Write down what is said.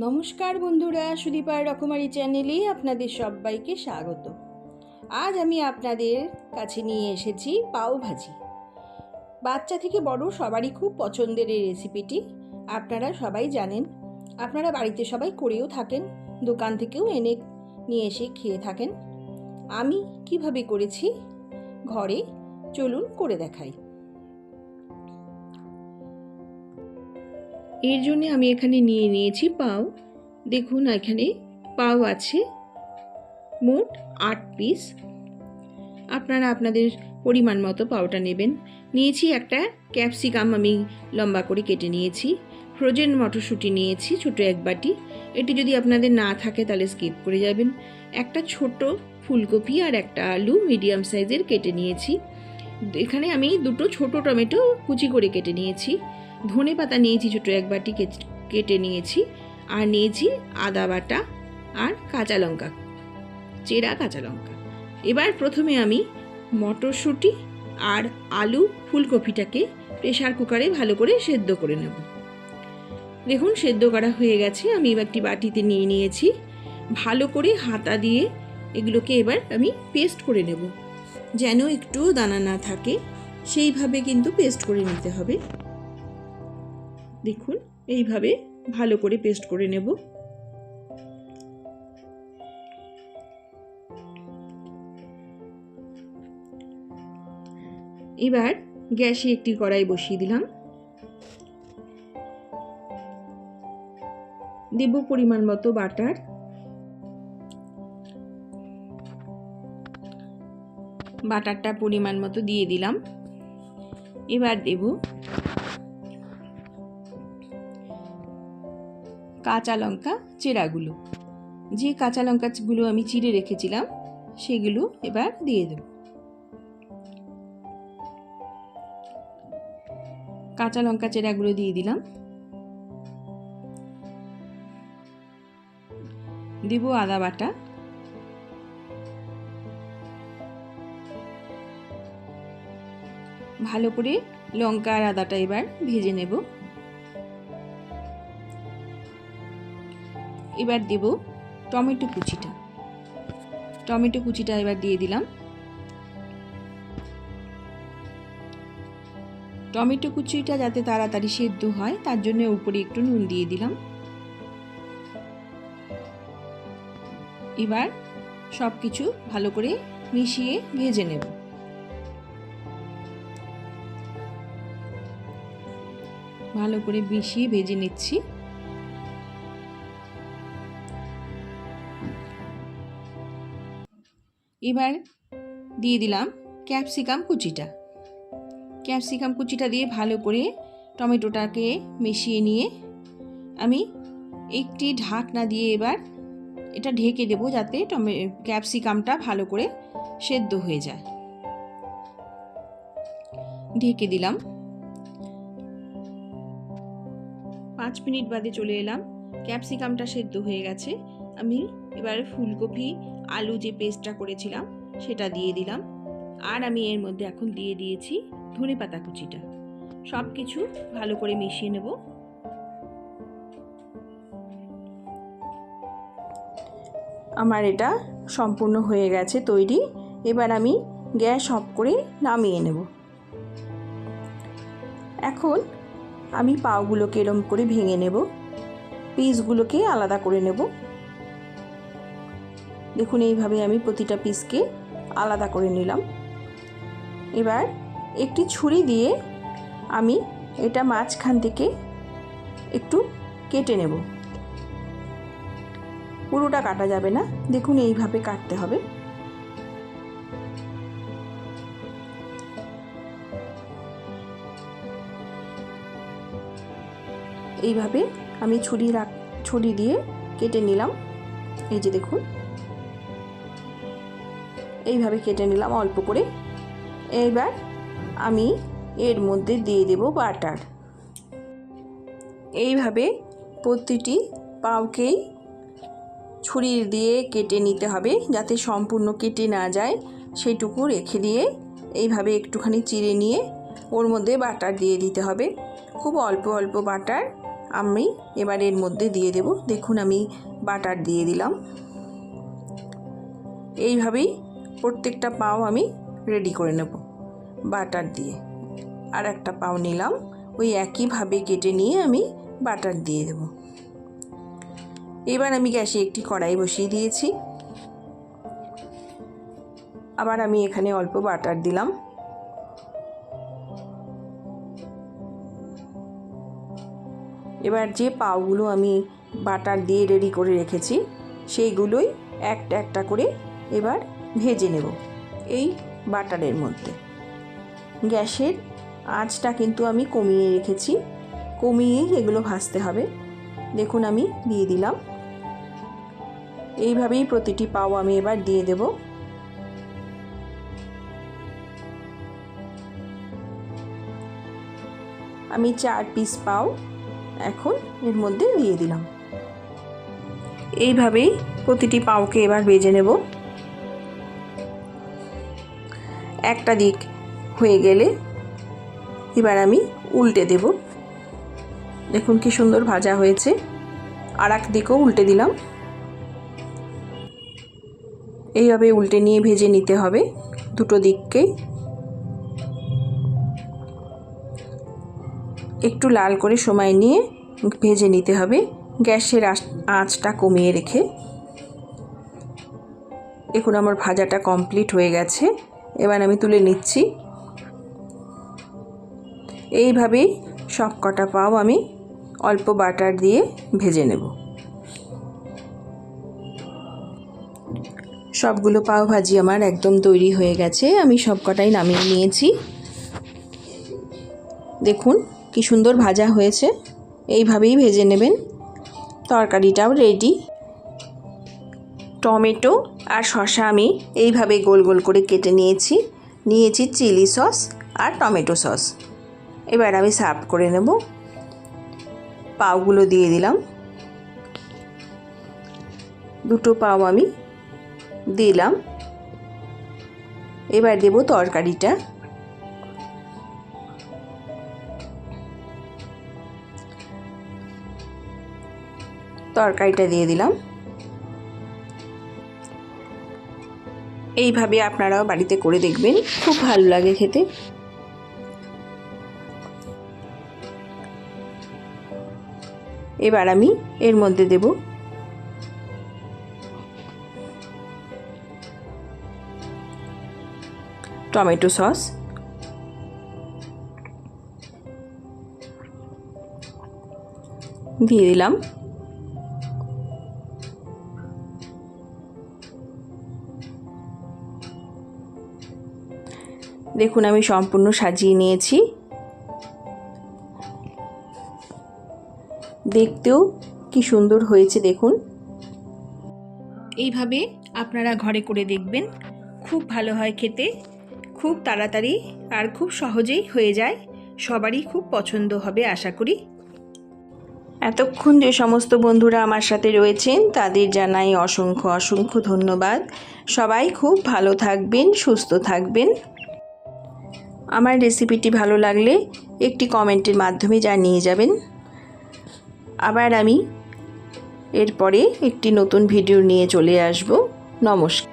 নমস্কার বন্ধুরা, সুদীপার রকমারি চ্যানেলে আপনাদের সবাইকে স্বাগত। আজ আমি আপনাদের কাছে নিয়ে এসেছি পাও ভাজি। বাচ্চা থেকে বড় সবারই খুব পছন্দের এই রেসিপিটি আপনারা সবাই জানেন। আপনারা বাড়িতে সবাই করেও থাকেন, দোকান থেকেও এনে নিয়ে এসে খেয়ে থাকেন। আমি কীভাবে করেছি? ঘরে চলুন করে দেখাই। এর জন্য আমি এখানে নিয়ে নিয়েছি পাও। দেখুন, এখানে পাও আছে। মোট আট পিস আপনারা আপনাদের পরিমাণ মতো পাওটা নেবেন। নিয়েছি একটা ক্যাপসিকাম আমি লম্বা করে কেটে নিয়েছি। ফ্রোজেন মটরশুঁটি নিয়েছি, ছোটো এক বাটি। এটি যদি আপনাদের না থাকে, তাহলে স্কিপ করে যাবেন। একটা ছোট ফুলকপি আর একটা আলু মিডিয়াম সাইজের কেটে নিয়েছি। এখানে আমি দুটো ছোট টমেটো কুচি করে কেটে নিয়েছি। ধনে পাতা নিয়েছি, ছোটো এক বাটি কেটে নিয়েছি। আর নিয়েছি আদা বাটা আর কাঁচা লঙ্কা, চেরা কাঁচা লঙ্কা। এবার প্রথমে আমি মটরশুঁটি আর আলু ফুলকপিটাকে প্রেশার কুকারে ভালো করে সেদ্ধ করে নেব। দেখুন, সেদ্ধ করা হয়ে গেছে। আমি এবার একটি বাটিতে নিয়ে নিয়েছি। ভালো করে হাতা দিয়ে এগুলোকে এবার আমি পেস্ট করে নেব। যেন একটু দানা না থাকে, সেইভাবে কিন্তু পেস্ট করে নিতে হবে। দেখুন, এইভাবে ভালো করে পেস্ট করে নেব। এবার গ্যাসে একটি কড়াই বসিয়ে দিলাম। দেব পরিমাণ মতো বাটার। বাটারটা পরিমাণ মতো দিয়ে দিলাম। এবার দেব কাঁচা লঙ্কা, চেরাগুলো। যে কাঁচা লঙ্কাগুলো আমি চিড়ে রেখেছিলাম, সেগুলো এবার দিয়ে দেব। কাঁচা লঙ্কা, চেরাগুলো দিয়ে দিলাম। দেব আদা বাটা। ভালো করে লঙ্কা আর আদাটা এবার ভেজে নেব। এবার দেব টমেটো কুচিটা। টমেটো কুচিটা এবার দিয়ে দিলাম। টমেটো কুচিটা যাতে তাড়াতাড়ি সেদ্ধ হয়, তার জন্য উপরে একটু নুন দিয়ে দিলাম। এবার সব কিছু ভালো করে মিশিয়ে ভেজে নেব। ভালো করে মিশিয়ে ভেজে নিচ্ছি। এবার দিয়ে দিলাম ক্যাপসিকাম কুচিটা। ক্যাপসিকাম কুচিটা দিয়ে ভালো করে টমেটোটাকে মিশিয়ে নিয়ে আমি একটি ঢাকনা দিয়ে এবার এটা ঢেকে দেবো যাতে টমে, ক্যাপসিকামটা ভালো করে সেদ্ধ হয়ে যায়। ঢেকে দিলাম। পাঁচ মিনিট বাদে চলে এলাম। ক্যাপসিকামটা সেদ্ধ হয়ে গেছে। আমি এবার ফুলকপি, আলু যে পেস্টটা করেছিলাম, সেটা দিয়ে দিলাম। আর আমি এর মধ্যে এখন দিয়ে দিয়েছি ধনে পাতা কুচিটা। সব কিছু ভালো করে মিশিয়ে নেব। আমার এটা সম্পূর্ণ হয়ে গেছে তৈরি। এবার আমি গ্যাস অফ করে নামিয়ে নেব। এখন আমি পাওগুলোকে এরম করে ভেঙে নেব। পিসগুলোকে আলাদা করে নেব। দেখুন, এইভাবে আমি প্রতিটা পিসকে আলাদা করে নিলাম। এবার একটি ছুরি দিয়ে আমি এটা মাঝখান থেকে একটু কেটে নেব। পুরোটা কাটা যাবে না। দেখুন, এইভাবে কাটতে হবে। এইভাবে আমি ছুরি রাখ ছুরি দিয়ে কেটে নিলাম। এই যে দেখুন। এইভাবে কেটে নিলাম অল্প করে। এইবার আমি এর মধ্যে দিয়ে দেব বাটার। এইভাবে প্রতিটি পাউকেই ছুরি দিয়ে কেটে নিতে হবে, যাতে সম্পূর্ণ কেটে না যায়। সেইটুকু রেখে দিয়ে এইভাবে একটুখানি চিড়ে নিয়ে ওর মধ্যে বাটার দিয়ে দিতে হবে। খুব অল্প অল্প বাটার আমি এবার এর মধ্যে দিয়ে দেব। দেখুন আমি বাটার দিয়ে দিলাম। এইভাবেই প্রত্যেকটা পাও আমি রেডি করে নেব। বাটার দিয়ে। আর একটা পাও নিলাম, ওই একইভাবে কেটে নিয়ে আমি বাটার দিয়ে দেব। এবার আমি গ্যাসে একটি কড়াই বসিয়ে দিয়েছি। আবার আমি এখানে অল্প বাটার দিলাম। এবার যে পাওগুলো আমি বাটার দিয়ে রেডি করে রেখেছি, সেইগুলোই একটা একটা করে এবার ভেজে নেব এই বাটারের মধ্যে। গ্যাসের আঁচটা কিন্তু আমি কমিয়ে রেখেছি। কমিয়েই এগুলো ভাজতে হবে। দেখুন আমি দিয়ে দিলাম। এইভাবেই প্রতিটি পাও আমি এবার দিয়ে দেব। আমি চার পিস পাও এখন এর মধ্যে দিয়ে দিলাম। এইভাবেই প্রতিটি পাওকে এবার বেজে নেব। একটা দিক হয়ে গেলে এবার আমি উল্টে দেব। দেখুন কি সুন্দর ভাজা হয়েছে। আর এক দিকও উল্টে দিলাম। এইভাবে উল্টে নিয়ে ভেজে নিতে হবে দুটো দিককেই একটু লাল করে সময় নিয়ে ভেজে নিতে হবে। গ্যাসের আঁচটা কমিয়ে রেখে। এখন আমার ভাজাটা কমপ্লিট হয়ে গেছে। এবার আমি তুলে নিচ্ছি। এইভাবেই সব কটা পাও আমি অল্প বাটার দিয়ে ভেজে নেব। সবগুলো পাও ভাজি আমার একদম তৈরি হয়ে গেছে। আমি সব কটাই নামিয়ে নিয়েছি। দেখুন কি সুন্দর ভাজা হয়েছে। এইভাবেই ভেজে নেবেন। তরকারিটাও রেডি টমেটো আর শসা আমি এইভাবে গোল গোল করে কেটে নিয়েছি। নিয়েছি চিলি সস আর টমেটো সস। এবার আমি সার্ভ করে নেব। পাওগুলো দিয়ে দিলাম। দুটো পাও আমি দিলাম। এবার দেব তরকারিটা। তরকারিটা দিয়ে দিলাম। এইভাবে আপনারাও বাড়িতে করে দেখবেন। খুব ভালো লাগে খেতে। এবার আমি এর মধ্যে দেব। Tomato sauce. দিয়ে দিলাম। দেখুন, আমি সম্পূর্ণ সাজিয়ে নিয়েছি। দেখতেও কি সুন্দর হয়েছে, দেখুন। এইভাবে আপনারা ঘরে করে দেখবেন, খুব ভালো হয় খেতে। খুব তাড়াতাড়ি আর খুব সহজেই হয়ে যায়। সবারই খুব পছন্দ হবে, আশা করি। এতক্ষণ যে সমস্ত বন্ধুরা আমার সাথে রয়েছেন, তাদের জানাই অসংখ্য অসংখ্য ধন্যবাদ। সবাই খুব ভালো থাকবেন, সুস্থ থাকবেন। আমার রেসিপিটি ভালো লাগলে একটি কমেন্টের মাধ্যমে জানিয়ে যাবেন। আবার আমি এরপরে একটি নতুন ভিডিও নিয়ে চলে আসব। নমস্কার।